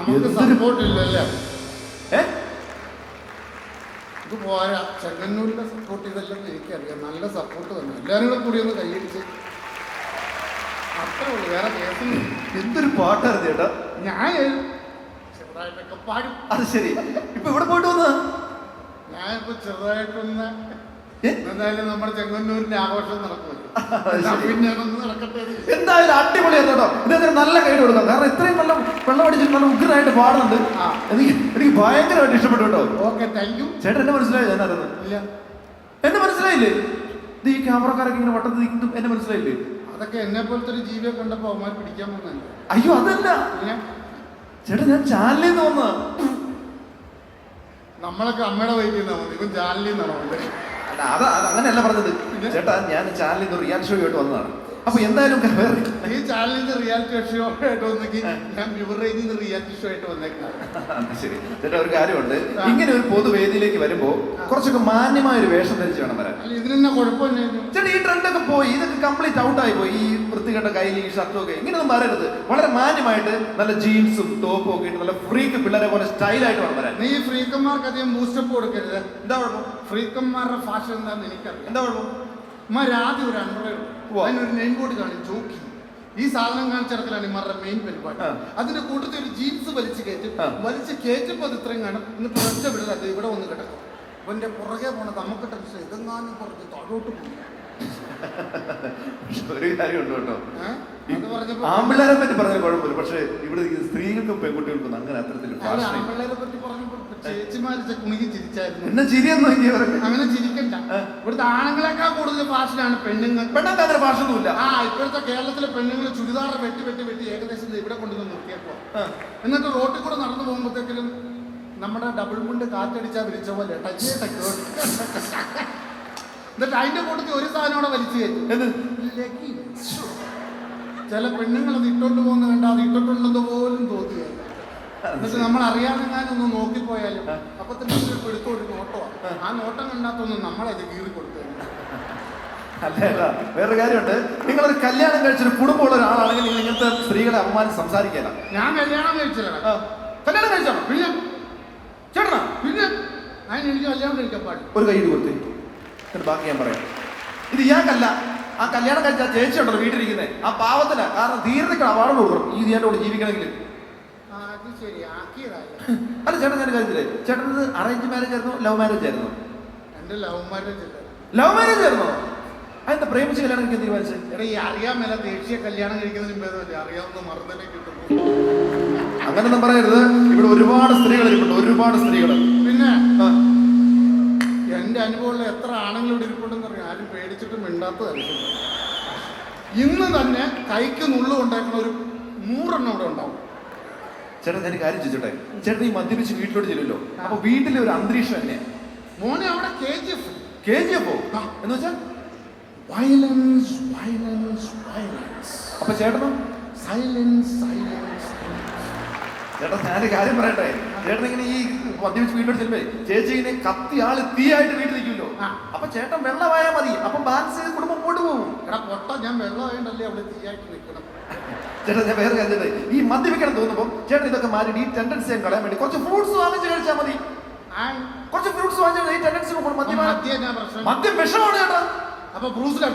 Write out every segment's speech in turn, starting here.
ഇല്ലല്ലേ ഏ? ഇത് പോരാ. ചെങ്ങന്നൂരിലെ സപ്പോർട്ട് ചെയ്തല്ലെന്ന് എനിക്കറിയാം. നല്ല സപ്പോർട്ട് തന്നെ. എല്ലാവരും കൂടെ കൂടി ഒന്ന് കൈയടിച്ച് അത്രേ ഉള്ളൂ. വേറെ കേസൊന്നും എന്തൊരു പാട്ടാണ് ചേട്ടാ? ഞാൻ ചെറുതായിട്ടൊക്കെ പാടും. അത് ശരി. ഇപ്പൊ ഇവിടെ പോയിട്ട് വന്ന? ഞാനിപ്പോ ചെറുതായിട്ടൊന്ന്? എന്തായാലും നമ്മുടെ ചെങ്ങന്നൂരിന്റെ ആഘോഷം നടക്കുമല്ലോ എന്തായാലും അടിപൊളിയാണ് കേട്ടോ. ഇദ്ദേഹത്തിന് നല്ല കൈഡ് കൊടുക്കാം. കാരണം ഇത്രയും നല്ല വെള്ളം അടിച്ചിട്ട് നല്ല ഉഗ്രനായിട്ട് പാടുന്നുണ്ട്. എനിക്ക് എനിക്ക് ഭയങ്കരമായിട്ട് ഇഷ്ടപ്പെട്ടു കേട്ടോ. ഓക്കെ താങ്ക് യു ചേട്ടൻ എന്നെ മനസ്സിലായി ഞാനറിയുന്നത് ഇല്ല. എന്നെ മനസ്സിലായില്ലേ? ഇത് ഈ ക്യാമറക്കാരൊക്കെ ഇങ്ങനെ വട്ടത്തിൽ നിൽക്കുന്നു എന്നെ മനസ്സിലായില്ലേ? അതൊക്കെ എന്നെ പോലത്തെ ഒരു ജീവിയെ കണ്ടപ്പോ അവന്മാർ പിടിക്കാൻ വന്നല്ലേ അയ്യോ അതല്ല. ചേട്ടൻ ചേട്ടാ ഞാൻ ചാനലിൽ നിന്ന് വന്ന നമ്മളൊക്കെ അമ്മയുടെ മതി ഇവൻ ജാലിൽ നിന്നാണോ അത് അങ്ങനെയല്ല പറഞ്ഞത്. ചേട്ടാ ഞാൻ ചാനലിൽ നിന്ന് റിയാലിറ്റി ഷോ വന്നതാണ്. അപ്പൊ എന്തായാലും ഈ ചാനലിൽ നിന്ന് റിയാലിറ്റി ഷോ ആയിട്ട് വന്നെങ്കിൽ ഞാൻ ബിവറേജിൽ നിന്ന് റിയാലിറ്റി ഷോ ആയിട്ട് വന്നേക്കാം. ശരി. ചേട്ടാ ഒരു കാര്യമുണ്ട്. ഇങ്ങനെ ഒരു പൊതുവേദിയിലേക്ക് വരുമ്പോ കുറച്ചൊക്കെ മാന്യമായ ഒരു വേഷം ധരിച്ച് വേണം വരാൻ. അല്ല ഇതിനെന്നെ കുഴപ്പമില്ലായിരുന്നു. ചേട്ടാ ഈ ട്രെൻഡൊക്കെ പോയി ഇതൊക്കെ കംപ്ലീറ്റ് ഔട്ട് ആയി പോയി. ഈ വൃത്തികെട്ട കയ്യിൽ ഈ ഷർട്ടും ഒക്കെ. ഇങ്ങനെയൊന്നും വരരുത്. വളരെ മാന്യമായിട്ട് നല്ല ജീൻസും ടോപ്പും ഒക്കെ ഇട്ട് നല്ല ഫ്രീക്ക് പിള്ളേരെ പോലെ സ്റ്റൈലായിട്ട് വേണം വരാൻ. നീ ഫ്രീക്കന്മാർക്ക് അധികം ബൂസ്റ്റപ്പ് കൊടുക്കരുത്. എന്താ കുഴപ്പം? ഫ്രീക്കന്മാരുടെ ഫാഷൻ എന്താണെന്ന് എനിക്കറിയാം. എന്താ കുഴപ്പം? ആദ്യം ഒരു ഉവ്വ. അതിനൊരു നെയിം ബോർഡ് കാണും ജോക്കി. ഈ സാധനം കാണിച്ചിടത്തിലാണ് ഇമാരുടെ മെയിൻ പരിപാടി. അതിന്റെ കൂട്ടത്തിൽ ഒരു ജീൻസ് വലിച്ചു കയറ്റും. വലിച്ചു കയറ്റുമ്പോൾ അത് ഇത്രയും കാണും. എന്നിട്ട് ഒറ്റ വിടരുത് ഇവിടെ വന്ന് കിടക്കും. അവന്റെ പുറകെ പോണത് നമുക്ക് ടെൻഷൻ ഇതെങ്ങാനും പുറത്ത് താഴോട്ട് പോകും. ഒരു കാര്യമുണ്ട് കേട്ടോ. ആമ്പിള്ളേരെ പറ്റി പറഞ്ഞാൽ കുഴപ്പമില്ല. പക്ഷേ ഇവിടെ സ്ത്രീകൾക്കും പെൺകുട്ടികൾക്കും അങ്ങനെ അത്തരത്തിൽ എന്നെ ചിരിയൊന്നും അങ്ങനെ ചിരിക്കണ്ട. ഇവിടുത്തെ ആണുങ്ങളെക്കാൾ കൂടുതൽ ഫാഷനാണ് പെണ്ണുങ്ങൾ പെണ്ണൊക്കെ അങ്ങനെ ഫാഷനൊന്നുമില്ല ആ ഇപ്പോഴത്തെ കേരളത്തിലെ പെണ്ണുങ്ങൾ ചുരിദാർ വെട്ടി വെട്ടി വെട്ടി ഏകദേശം ഇവിടെ കൊണ്ടുവന്ന് നിർത്തിയപ്പോ. എന്നിട്ട് റോട്ടിൽ കൂടെ നടന്നു പോകുമ്പോഴത്തേക്കിലും നമ്മുടെ ഡബിൾ മുണ്ട് കാറ്റടിച്ചാ വിരിച്ച പോലെ ടച്ച്. എന്നിട്ട് അതിന്റെ കൂട്ടത്തിൽ ഒരു സാധനം അവിടെ വലിച്ചു കയറ്റും. ചില പെണ്ണുങ്ങൾ അത് ഇട്ടോണ്ട് പോകുന്ന കണ്ട അത് ഇട്ടിട്ടുണ്ടെന്ന് പോലും തോന്നിയത് എന്നിട്ട് നമ്മൾ അറിയാതെങ്ങാനൊന്ന് നോക്കിപ്പോയാലും അപ്പൊ തന്നെ എടുത്തു ഒരു നോട്ടോ ആ നോട്ടം കണ്ടാത്തൊന്നും നമ്മളത് കീറി കൊടുത്തു. അല്ല വേറൊരു കാര്യമുണ്ട്. ഒരു കല്യാണം കഴിച്ചൊരു കുടുംബമുള്ള ഒരാളാണെങ്കിൽ നിങ്ങൾ ഇങ്ങനത്തെ സ്ത്രീകളെ അമ്മമാരെ സംസാരിക്കാനാ ഞാൻ കല്യാണം കഴിച്ചില്ല കല്യാണം കഴിച്ചോ പിന്നെ? ചേട്ടനാ? പിന്നെ? അതിന് എനിക്ക് കല്യാണം കഴിക്കാൻ പാടില്ല. ഒരു കൈ കൊടുത്തേ. എന്നിട്ട് ബാക്കി ഞാൻ പറയാം. ഇത് ഇയാൾക്കല്ല ആ കല്യാണം കഴിച്ച ആ ജയിച്ചുണ്ടല്ലോ വീട്ടിലിരിക്കുന്നത് ആ പാവത്തില കാരണം ധീരതയ്ക്ക് അവാർഡ് കൊടുക്കണം. ഈ ഞാൻ കൂടെ ജീവിക്കണമെങ്കിൽ. അല്ല ചേട്ടൻ ഞാൻ കാര്യത്തില്ലേ ചേട്ടൻ ഇത് അറേഞ്ച് മാരേജ് ആയിരുന്നു? ലവ് മാരേജ് ആയിരുന്നു? ലവ് മാരേജ് ആയിരുന്നു ലവ് മാരേജ് ആയിരുന്നോ? അതെന്താ പ്രേമിച്ച് കല്യാണം കഴിക്കാൻ തീരുമാനിച്ചത് അങ്ങനെ ഈ അറിയാൻ മേല ദേശീയ കല്യാണം കഴിക്കുന്നതിന് ഭേദമല്ലേ അറിയാവുന്ന മറുതനെ കിട്ടുന്നു. അങ്ങനൊന്നും പറയരുത്. ഇവിടെ ഒരുപാട് സ്ത്രീകൾ ഇരിപ്പുണ്ട്. ഒരുപാട് സ്ത്രീകൾ പിന്നെ? ആ, എന്റെ അനുഭവമുള്ള എത്ര ആണുങ്ങൾ ഇവിടെ ഇരിപ്പുണ്ടെന്ന് അറിയാം ആരും പേടിച്ചിട്ട് മിണ്ടാത്തതായിരിക്കും ഇന്ന് തന്നെ കൈക്ക് നുള്ളു ഉണ്ടാക്കുന്ന ഒരു നൂറെണ്ണം ഇവിടെ ഉണ്ടാവും. ചേട്ടൻ ഞാൻ കാര്യം ചോദിച്ചോട്ടെ? ചേട്ടൻ ഈ മദ്യപിച്ച് വീട്ടിലോട്ട് ചെല്ലുമല്ലോ? അപ്പൊ വീട്ടിലെ ഒരു അന്തരീക്ഷം തന്നെ മോനെ അവിടെ K G F. K G എഫോ എന്ന് വെച്ചാൽ വയലൻസ് വയലൻസ് വയലൻസ് അപ്പൊ ചേട്ടനോ? സൈലൻസ് സൈലൻസ് ചേട്ടൻ ഞാനൊരു കാര്യം പറയട്ടെ? ചേട്ടൻ ഇങ്ങനെ ഈ മദ്യപിച്ച് വീട്ടിലോട്ട് ചെല്ലുമ്പേ ചേച്ചി ഇങ്ങനെ കത്തി ആൾ തീയായിട്ട് വീട്ടിൽ നിൽക്കുമല്ലോ. അപ്പൊ ചേട്ടൻ വെള്ളമായാൽ മതി. അപ്പൊ ബാലൻസ് ചെയ്ത് കുടുംബം മുമ്പോട്ട് പോകും. എടാ പൊട്ട ഞാൻ വെള്ളമായോണ്ടല്ലേ അവിടെ തീയായിട്ട് നിൽക്കണം ചേട്ടാ ഞാൻ വേറെ കാര്യം? ഈ മദ്യപിക്കണം തോന്നുമ്പോൾ ചേട്ടൻ ഇതൊക്കെ മാറ്റി ഈ ടെൻഡൻസി കളയാൻ വേണ്ടി കുറച്ച് ഫ്രൂട്ട്സ് വാങ്ങിച്ച് കഴിച്ചാൽ മതി. കുറച്ച് ഫ്രൂട്ട്സ് വാങ്ങിച്ചാൽ ഈ ടെൻഡൻസി മദ്യ മദ്യം വിഷമാണ് ചേട്ടാ. അപ്പൊ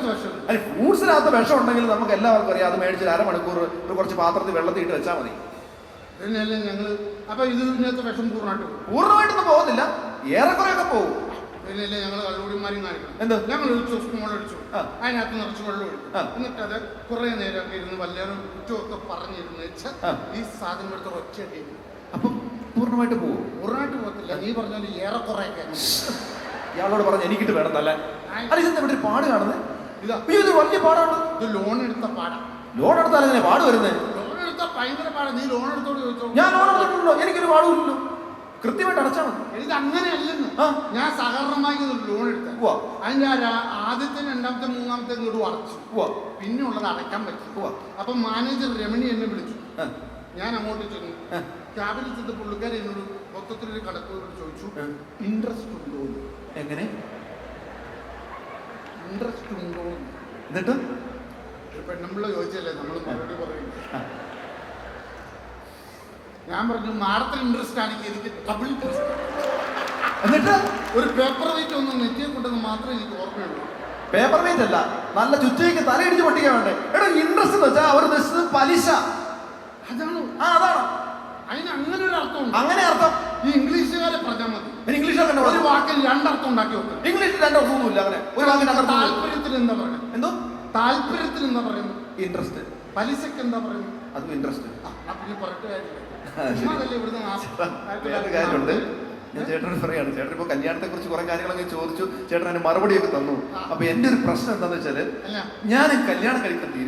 വർഷം അല്ല ഫ്രൂട്ട്സിനകത്ത് വിഷം ഉണ്ടെങ്കിൽ നമുക്ക് എല്ലാവർക്കും അറിയാം. അത് മേടിച്ച് ഒരു അരമണിക്കൂർ ഒരു കുറച്ച് പാത്രത്തിൽ വെള്ളത്തിൽ ഇട്ട് വെച്ചാൽ മതി. ഇതിനല്ലേ ഞങ്ങൾ അപ്പൊ ഇത് ഇതിനകത്ത് വിഷം പൂർണമായിട്ട് പോകും. പൂർണമായിട്ടൊന്നും പോകുന്നില്ല. ഏറെക്കുറെയൊക്കെ പോകും. ഇതിനല്ലേ ഞങ്ങൾ കള്ളുകൂടിമാരും കാണിക്കണം. എന്താ? ഞങ്ങൾ ഒഴിച്ചു സ്പൂൺ ഒഴിച്ചു. അതിനകത്ത് നിറച്ച് വെള്ളം ഒഴിച്ചു എന്നിട്ട് അത് കുറെ നേരം ഇരുന്ന് വല്ലവരും കുറ്റമൊക്കെ പറഞ്ഞിരുന്ന് വെച്ചാൽ. ഈ സാധനം എടുത്ത് ഒറ്റയടി അപ്പം പൂർണമായിട്ട് പോകും. പൂർണമായിട്ട് പോകത്തില്ല. നീ പറഞ്ഞാൽ ഏറെക്കുറെയൊക്കെ ഇയാളോട് പറഞ്ഞു എനിക്കിട്ട് വേണം നല്ല അല്ല ഇതെന്താ ഇവിടെ ഒരു പാട് കാണുന്നത്? ഇത് വലിയ പാടാണ്. ഇത് ലോൺ എടുത്ത പാടാ. ലോൺ എടുത്താൽ എങ്ങനെ പാട് വരുന്നത്? ഞാൻ ലോൺ എനിക്കൊരു പാടുമില്ലല്ലോ കൃത്യമായിട്ട് അടച്ചാൽ മതി. അങ്ങനെ അങ്ങനെയല്ലെന്ന്. ഞാൻ സഹകരണമായി ലോൺ എടുത്ത. അതിന്റെ ആ ആദ്യത്തെ രണ്ടാമത്തെ മൂന്നാമത്തെ ഇങ്ങോട്ട് അടച്ചു. പിന്നെ ഉള്ളത് അടയ്ക്കാൻ പറ്റും. അപ്പൊ മാനേജർ രമണി എന്നെ വിളിച്ചു. ഞാൻ അങ്ങോട്ട് ചെന്നു. ക്യാബിനിൽ ചെന്ന് പുള്ളിക്കാരി എന്നോട് മൊത്തത്തിലൊരു കടക്കോട് ചോദിച്ചു ഇൻട്രസ്റ്റ് ഉണ്ടോ എങ്ങനെ? ഇൻട്രസ്റ്റ് ഉണ്ടോ എന്നിട്ട്? പെണ്ണുമ്പിള്ള ചോദിച്ചല്ലേ നമ്മൾ മറുപടി പറയും. ആ. ഞാൻ പറഞ്ഞു മാഡത്തിൽ ഇൻട്രസ്റ്റ് ആണെങ്കിൽ എനിക്ക് ഡബിൾ ഇൻട്രസ്റ്റ് എന്നിട്ട്? ഒരു പേപ്പർ വെയിറ്റ് ഒന്ന് നെറ്റിയെ കൊണ്ടെന്ന് മാത്രമേ എനിക്ക് ഓർമ്മയുള്ളൂ. പേപ്പർ വെയിറ്റ് അല്ല നല്ല ചുറ്റേക്ക് തലയിടിച്ച് പൊട്ടിക്കാൻ വേണ്ടേ? എടാ ഇൻട്രസ്റ്റ് എന്ന് വെച്ചാൽ അവർ ഉദ്ദേശിച്ചത് പലിശ. അതാണ്. ആ അതാണ്. അതിന് അങ്ങനെ ഒരു അർത്ഥമുണ്ട് അങ്ങനെ അർത്ഥം. ഈ ഇംഗ്ലീഷുകാരെ പറഞ്ഞാൽ മതി. ഇംഗ്ലീഷ് ഒരു വാക്കിൽ രണ്ടർത്ഥം ഉണ്ടാക്കി വെക്കും. ഇംഗ്ലീഷിൽ രണ്ടർത്ഥമൊന്നുമില്ല അങ്ങനെ. ഒരു വാക്കിന് രണ്ടർത്ഥം താല്പര്യത്തിന് എന്താ പറയുന്നത്? എന്തോ? താല്പര്യത്തിന് എന്താ പറയുന്നത്? ഇൻട്രസ്റ്റ് പലിശക്ക് എന്താ പറയുന്നത്? അതും ഇൻട്രസ്റ്റ് ആ പിന്നെ പറഞ്ഞിട്ട് കാര്യമില്ല. കാര്യമുണ്ട്. ഞാൻ ചേട്ടനോട് പറയാണ് ചേട്ടൻ ഇപ്പൊ കല്യാണത്തെ കുറിച്ച് കുറെ കാര്യങ്ങളൊക്കെ ചോദിച്ചു ചേട്ടൻ അതിന് മറുപടിയൊക്കെ തന്നു. അപ്പൊ എന്റെ ഒരു പ്രശ്നം എന്താണെന്ന് വെച്ചാൽ ഞാൻ കല്യാണം കഴിക്കാൻ തീരുമാനിച്ചു